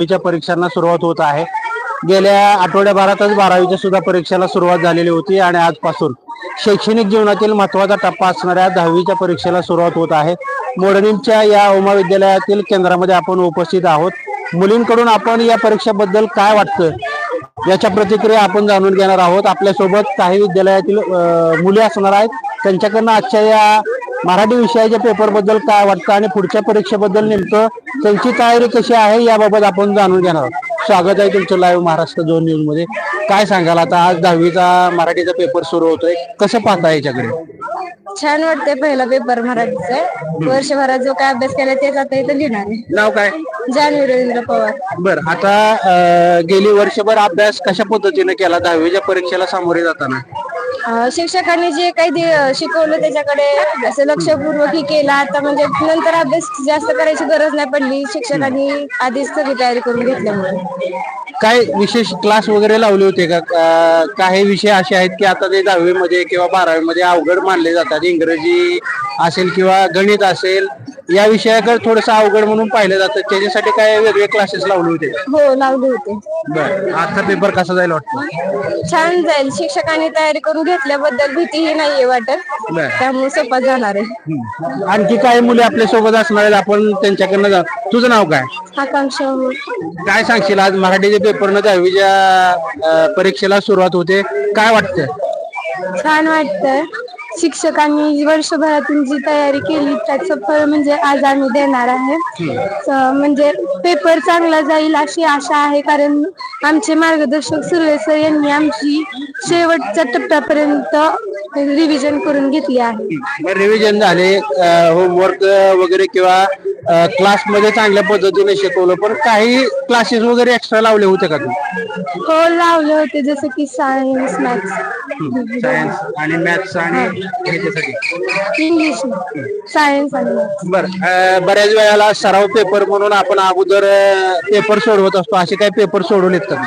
दहावीच्या परीक्षांना सुरुवात होत आहे. गेल्या आठवड्याभरातच बारावीच्या सुद्धा परीक्षेला सुरुवात झालेली होती आणि आजपासून शैक्षणिक जीवनातील महत्त्वाचा टप्पा असणाऱ्या दहावीच्या परीक्षेला सुरुवात होत आहे. मोडणींच्या या उमा विद्यालयातील केंद्रामध्ये आपण उपस्थित आहोत. मुलींकडून आपण या परीक्षेबद्दल काय वाटतं याच्या प्रतिक्रिया आपण जाणून घेणार आहोत. आपल्यासोबत काही विद्यालयातील मुली असणार आहेत. त्यांच्याकडनं आजच्या या मराठी विषयाच्या पेपरबद्दल काय वाटतं आणि पुढच्या परीक्षेबद्दल नेमकं त्यांची तयारी कशी आहे याबाबत आपण जाणून घेणार आहोत. स्वागत आहे तुमचं लाईव्ह महाराष्ट्र दोन न्यूजमध्ये. काय सांगाल आता? आज दहावीचा मराठीचा पेपर सुरू होतोय. कसं पाहता याच्याकडे? छान वाटते पहिला पेपर मराठीचा. वर्षभरात जो काय अभ्यास केला तेच आता इथं लिहिणार आहे. नाव काय? जानवी रवींद्र पवार. बर आता अं, गेली वर्षभर अभ्यास कशा पद्धतीने केला? दहावीच्या परीक्षेला सामोरे जाताना? शिक्षकांनी जे काही शिकवलं त्याच्याकडे असं लक्षपूर्वक ही केलं आता म्हणजे नंतर अभ्यास जास्त करायची गरज नाही पडली शिक्षकांनी आधीच सगळी तयारी करून घेतल्यामुळे काय विशेष क्लास वगैरे लावले होते का काही विषय असे आहेत की आता ते दहावीमध्ये किंवा बारावीमध्ये अवघड मानले जातात इंग्रजी असेल किंवा गणित असेल या विषयाकडे थोडस अवघड म्हणून पाहिलं जातं. त्याच्यासाठी काय वेगळे क्लासेस लावले होते? हो लावले होते. बर. आता पेपर कसा जाईल वाटतं? छान जाईल. शिक्षकांनी तयारी करून घेतल्याबद्दल भीतीही नाहीये वाटत. बर. त्यामुळे सोपा जाणार आहे. आणखी काही मुली आपल्यासोबत असणार आहेत. आपण त्यांच्याकडनं जा तुझं नाव काय? आकांक्षा. काय सांगशील? आज मराठीच्या पेपरनं दहावीच्या अं, परीक्षेला सुरुवात होते. काय वाटतं छान वाटतंय. शिक्षकांनी वर्षभरातून जी तयारी केली त्याचं फळ म्हणजे आज आम्ही देणार आहे. म्हणजे पेपर चांगला जाईल अशी आशा आहे कारण आमचे मार्गदर्शक सुर्वे सर यांनी आमची शेवटच्या टप्प्यापर्यंत रिव्हिजन करून घेतली आहे. रिव्हिजन झाले होमवर्क वगैरे किंवा क्लासमध्ये चांगल्या पद्धतीने शिकवलं पण काही क्लासेस वगैरे एक्स्ट्रा लावले होते का तू हो लावले होते जसं की सायन्स मॅथ्स सायन्स आणि मॅथ्स आणि ह्याच्यासाठी इंग्लिश सायन्स आणि maths. बर बऱ्याच वेळेला सराव पेपर म्हणून आपण अगोदर पेपर सोडवत असतो. असे काही पेपर सोडवलेत का?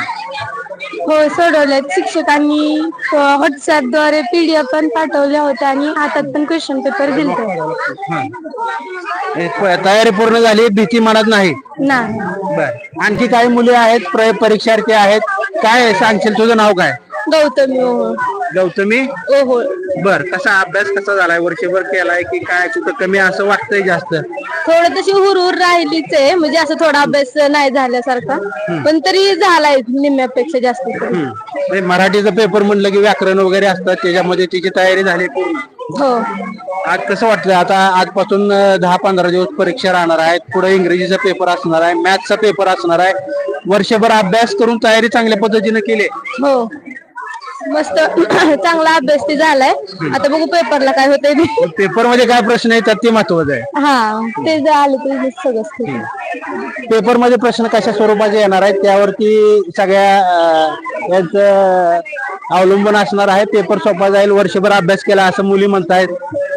हो सोडवलेत. शिक्षकांनी व्हॉट्सअपद्वारे पीडीएफ पण पाठवल्या होत्या आणि हातात पण क्वेश्चन पेपर दिले हे. प- तयारी पूर्ण झाली भीती मनात नाही? नाही. बर. आणखी काही मुली आहेत प्र- परीक्षार्थी आहेत? काय सांगशील तुझं नाव काय? गौतमी ओहोळ गौतमी? ओहोळ बर कसा अभ्यास कसा झालाय? वर्षभर केलाय की काय कुठं कमी असं वाटतंय जास्त? थोडं तशी हुरहुर राहिलीच आहे म्हणजे असं थोडा अभ्यास नाही झाल्यासारखा. पण तरी झालाय निम्म्यापेक्षा जास्त. म्हणजे मराठीचं पेपर म्हणलं की व्याकरण वगैरे असतात त्याच्यामध्ये तिची तयारी झाली पूर्ण. हो. आज कसं वाटलं आता आजपासून अं, दहा पंधरा दिवस परीक्षा राहणार आहेत पुढे इंग्रजीचा पेपर असणार आहे मॅथचा पेपर असणार आहे. वर्षभर अभ्यास करून तयारी चांगल्या पद्धतीने केली हो. मस्त चांगला अभ्यास ते झालाय. आता बघू पेपरला काय होतंय पेपरमध्ये काय प्रश्न येतात ते महत्वाचं आहे. हा ते जर आलं तर सगळंच ठीक. पेपरमध्ये प्रश्न कशा स्वरूपाचे येणार आहेत त्यावरती सगळ्या अं, यांचं अवलंबून असणार आहे. पेपर सोपा जाईल वर्षभर अभ्यास केला असं मुली म्हणतायत.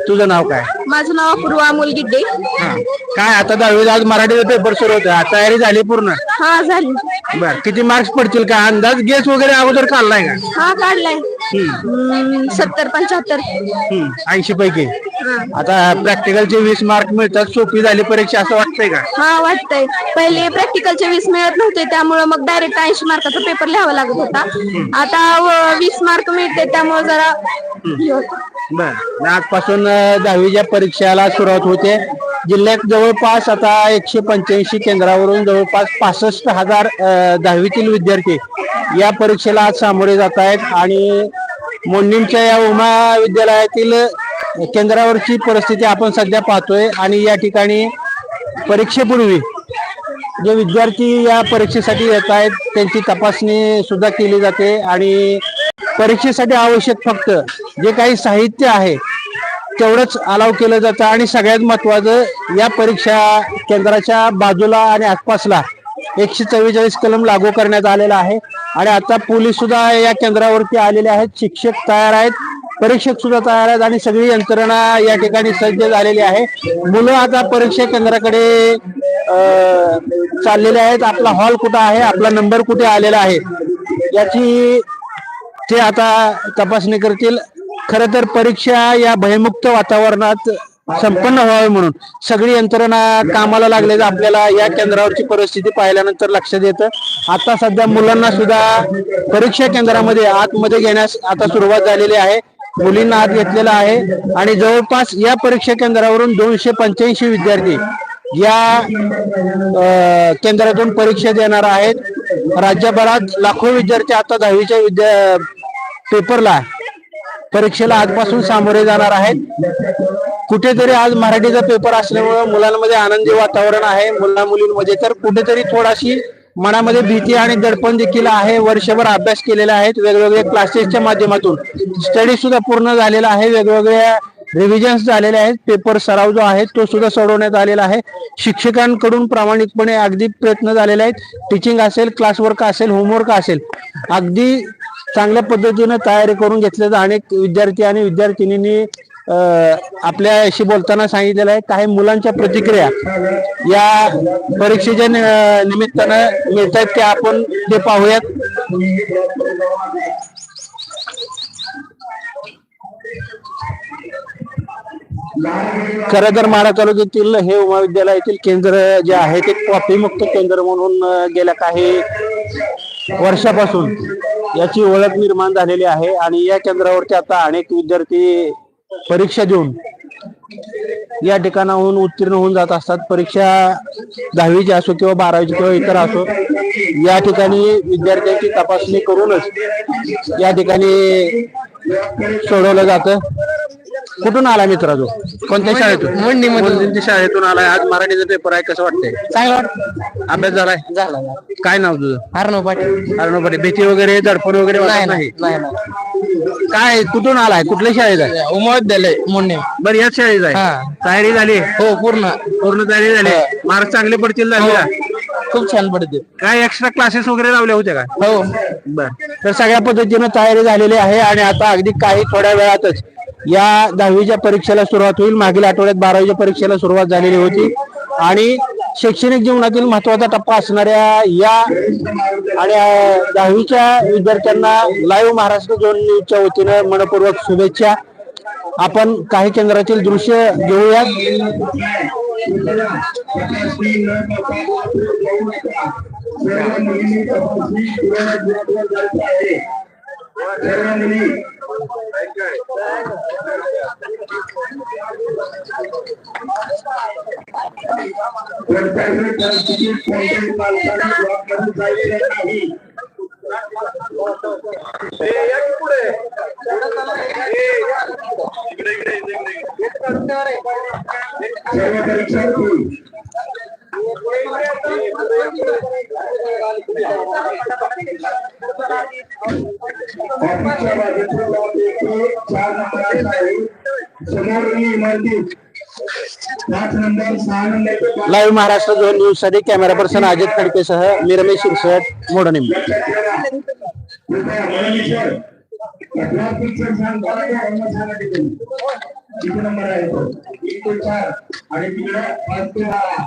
तुझं नाव काय? माझं नाव अपूर्वा अमोल गिड्डे. हा. काय आता दहावी आज मराठीचा पेपर सुरू होतोय. तयारी झाली पूर्ण? हा झाली. बर किती मार्क्स पडतील का? अंदाज गेस वगैरे अगोदर काढलाय का? हा काढलाय. सत्तर पंच्याहत्तर. ऐंशी पैकी आता प्रॅक्टिकलचे वीस मार्क मिळतात सोपी झाली परीक्षा असं वाटतंय का? हा वाटतंय. पहिले प्रॅक्टिकलचे वीस मिळत नव्हते त्यामुळे मग डायरेक्ट ऐंशी मार्काचा पेपर लिहावा लागत होता. आता वीस मार्क मिळते त्यामुळे जरा. बर. आजपासून दहावीच्या परीक्षेला सुरुवात होते. जिल्ह्यात जवळपास आता एकशे पंच्याऐंशी केंद्रावरून जवळपास पासष्ट हजार दहावीतील विद्यार्थी या परीक्षेला आज सामोरे जात आहेत आणि मोडणींच्या या उमा विद्यालयातील केंद्रावरची परिस्थिती आपण सध्या पाहतोय आणि या ठिकाणी परीक्षेपूर्वी जे विद्यार्थी या परीक्षेसाठी येत आहेत त्यांची तपासणी सुद्धा केली जाते आणि परीक्षेसाठी आवश्यक फक्त जे काही साहित्य आहे तेवढंच अलाव केलं जातं आणि सगळ्यात महत्वाचं या परीक्षा केंद्राच्या बाजूला आणि आसपासला एकशे चव्वेचाळीस कलम लागू करण्यात आलेला आहे. आणि आता पोलीस सुद्धा या केंद्रावरती आलेले आहेत. शिक्षक तयार आहेत. परीक्षक सुद्धा तयार आहेत आणि सगळी यंत्रणा या ठिकाणी सज्ज झालेली आहे. मुलं आता परीक्षा केंद्राकडे चाललेले आहेत. आपला हॉल कुठं आहे? आपला नंबर कुठे आलेला आहे? याची ते आता तपासणी करतील. खर तर परीक्षा या भयमुक्त वातावरणात संपन्न व्हावी म्हणून. सगळी यंत्रणा कामाला लागले आपल्याला या केंद्रावरची परिस्थिती पाहिल्यानंतर लक्षात येतं आता सध्या मुलांना सुद्धा परीक्षा केंद्रामध्ये आतमध्ये घेण्यास आता सुरुवात झालेली आहे. मुलींना आत घेतलेला आहे. आणि जवळपास या परीक्षा केंद्रावरून दोनशे पंच्याऐंशी विद्यार्थी या केंद्रातून परीक्षा देणार आहेत. राज्यभरात लाखो विद्यार्थी आता दहावीच्या विद्या पेपरला परीक्षेला आजपासून सामोरे जाणार आहेत. कुठेतरी आज मराठीचा पेपर असल्यामुळे मुलांमध्ये आनंदी वातावरण आहे. मुला मुलींमध्ये तर कुठेतरी थोडाशी मनामध्ये भीती आणि दडपण देखील आहे. वर्षभर अभ्यास केलेला आहेत वेगवेगळ्या क्लासेसच्या माध्यमातून स्टडी सुद्धा पूर्ण झालेला आहे. वेगवेगळ्या रिव्हिजन्स झालेले आहेत. पेपर सराव जो आहे तो सुद्धा सोडवण्यात आलेला आहे. शिक्षकांकडून प्रामाणिकपणे अगदी प्रयत्न झालेले आहेत. टीचिंग असेल क्लासवर्क असेल होमवर्क असेल. अगदी चांगल्या पद्धतीनं तयारी करून घेतल्याचं अनेक विद्यार्थी आणि विद्यार्थिनींनी आपल्याशी बोलताना सांगितलेलं आहे. काही मुलांच्या प्रतिक्रिया या परीक्षेच्या निमित्तानं मिळत आहेत ते आपण ते पाहूयात. खरं तर माढा तालुक्यातील हे महाविद्यालयातील केंद्र जे आहे ते कॉपीमुक्त केंद्र म्हणून गेल्या काही वर्षापासून याची ओळख निर्माण झालेली आहे आणि या केंद्रावरती आता अनेक विद्यार्थी परीक्षा देऊन या ठिकाणाहून उत्तीर्ण होऊन जात असतात. परीक्षा दहावीची असो किंवा बारावीची किंवा इतर असो या ठिकाणी विद्यार्थ्यांची तपासणी करूनच या ठिकाणी सोडवलं जातं. कुठून आला मित्र तो कोणत्या शाळेतून? मंडीमध्ये शाळेतून आलाय? आज मराठीचा पेपर आहे कसं वाटतंय? चांगला वाटत. अभ्यास झालाय? झाला काय नाव तुझं? अर्णव पाटील. अरे बरे भीती वगैरे दडपण वगैरे वाटत नाही नाही? नाही काय कुठून आलाय? कुठल्या शाळेत आहे? उमा विद्यालय मुन्ने बरं याच शाळेत आहे. हा. तयारी झाली? हो पूर्ण. पूर्ण तयारी झाली? मार्क चांगले पडतील दहावीला खूप छान पडते काय एक्स्ट्रा क्लासेस वगैरे लावल्या होत्या का? हो. बर. तर सगळ्या पद्धतीनं तयारी झालेली आहे आणि आता अगदी काही थोड्या वेळातच या दहावीच्या परीक्षेला सुरुवात होईल. मागील आठवड्यात बारावीच्या परीक्षेला सुरुवात झालेली होती. आणि शैक्षणिक जीवनातील महत्त्वाचा टप्पा असणाऱ्या या आणि दहावीच्या विद्यार्थ्यांना लाईव्ह महाराष्ट्र झोन न्यूजच्या वतीनं मनपूर्वक शुभेच्छा. आपण काही केंद्रातील दृश्य घेऊयात. वेबसाइट पर टिकट कंटेंट पर ब्लॉक करनी चाहिए नहीं ए या पुढे ए इकडे इकडे इकडे सर्व परीक्षा समोर लाईव्ह महाराष्ट्र झोन न्यूजसाठी कॅमेरा पर्सन अजित खडके सह मी रमेश शिरसट मोडनिम किती नंबर आहे. तो एक ते चार. आणि तिकडे पाच ते दहा.